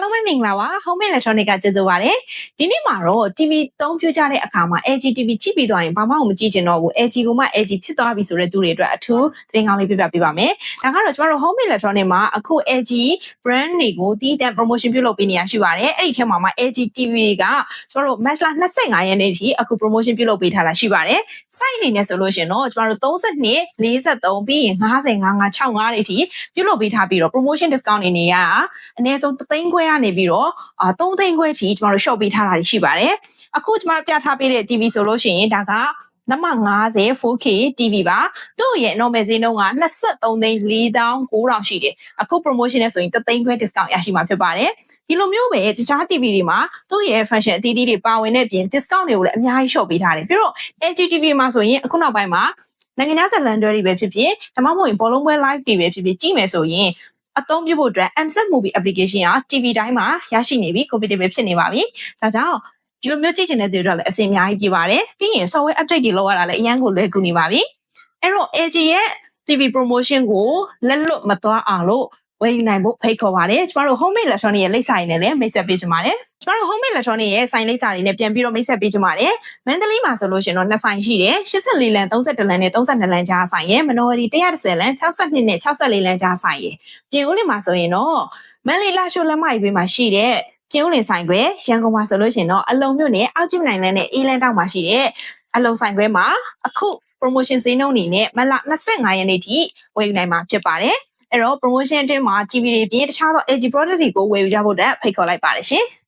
အားလုံးပဲမင်္ဂလာပါ Home Electronic ကကျေးဇူးပါတယ်ဒီနေ့မှာတော့ TV သုံးပြကြတဲ့အခါမှာ LG TV ကြည့်ပြီးသွားရင်ဘာမှမကြည့်ချင်တော့ဘူး LG ကမှ LG ဖြစ်သွားပြီဆိုတဲ့သူတွေအတွက်အထူးသတင်းကောင်းလေးပြပြပေးပါမယ်ဒါကတော့ကျမတို့ Home Electronic မှာအခု LG brand တွေကိုတီးတန့် promotion ပြုလုပ်ပေးနေရရှိပါတယ်အဲ့ဒီထဲမှာမှ LG TV တွေကကျမတို့ match လာ25ရက်နေ့ထိအခု promotion ပြုလုပ်ပေးထားတာရှိပါတယ် site အနေနဲ့ဆိုလို့ရှင်တော့ကျမတို့32 43ပြီးရင်50 55 65တွေထိပြုလုပ်ပေးထားပြီးတော့ promotion discount အနေနဲ့ကအနည်းဆုံး3သိန်းခွဲကနေပြီးတော့အာ3သိန်းခွဲထိကျမတို့ shop ပေးထားတာရှိပါတယ်အခုကျမတို့ပြထားပေးတဲ့ TV ဆိုလို့ရှိရင်ဒါကနမ90 4K TV ပါတို့ရဲ့ normal ဈေးနှုန်းက23သိန်း4900ရှိတယ်အခု promotion နဲ့ဆိုရင်3သိန်းခွဲ discount ရရှိမှာဖြစ်ပါတယ်ဒီလိုမျိုးပဲတခြား TV တွေမှာတို့ရဲ့ function အသီးသီးတွေပါဝင်တဲ့ပြင် discount တွေကိုလည်းအများကြီး shop ပေးထားတယ်ပြီးတော့ LGTV မှာဆိုရင်အခုနောက်ပိုင်းမှာနိုင်ငံခြားဇာတ်လမ်းတွဲတွေပဲဖြစ်ဖြစ်ဒါမှမဟုတ်ရင်ဘောလုံးပွဲ live တွေပဲဖြစ်ဖြစ်ကြည့်မယ်ဆိုရင် အသုံးပြုဖို့အတွက် MSet Movie application က TV တိုင်းမှာရရှိနေပြီ compatible ဖြစ်နေပါပြီ။ဒါကြောင့်ဒီလိုမျိုးကြည့်ချင်တဲ့သူတွေတော့လည်းအဆင်အများကြီးပြပါတယ်။ပြီးရင် software update တွေလောက်ရတာလည်းအရင်ကိုလွယ်ကူနေပါပြီ။အဲ့တော့ LG ရဲ့ TV promotion ကိုလက်လွတ်မသွားအောင်လို့ဝယ်ယူနိုင်ဖို့ဖိတ်ခေါ်ပါတယ်။ကျမတို့ home electronic ရဲ့လိပ်စာရင်းနဲ့လည်းမိတ်ဆက်ပေးချင်ပါတယ်။ ကျမတို့ home electronic ရဲ့ဆိုင်လိပ်စာတွေနဲ့ပြန်ပြီးတော့မိတ်ဆက်ပေးချင်ပါတယ်။မန္တလေးမှာဆိုလို့ရှိရင်တော့နှစ်ဆိုင်ရှိတယ်။84လမ်း32လမ်းနဲ့32လမ်းကြားဆိုင်ရဲ့မနော်ရီ130လမ်း62နဲ့64လမ်းကြားဆိုင်ရဲ့ပြင်ဦးလင်မှာဆိုရင်တော့မန္တလေးလာရှိုးလမ်းမကြီးဘေးမှာရှိတဲ့ပြင်ဦးလင်ဆိုင်ခွဲရန်ကုန်မှာဆိုလို့ရှိရင်တော့အလုံမြို့နယ်အောက်ကျနိုင်လမ်းနဲ့အေးလန်းတောင်မှာရှိတဲ့အလုံဆိုင်ခွဲမှာအခု promotion ဈေးနှုန်းအနေနဲ့မလ25ရက်နေ့ထိဝယ်ယူနိုင်မှာဖြစ်ပါတယ်အဲ့တော့ promotion အတွင်းမှာ TV တွေပြင်တခြားသော LG product တွေကိုဝယ်ယူကြဖို့အတွက်ဖိတ်ခေါ်လိုက်ပါတယ်ရှင်။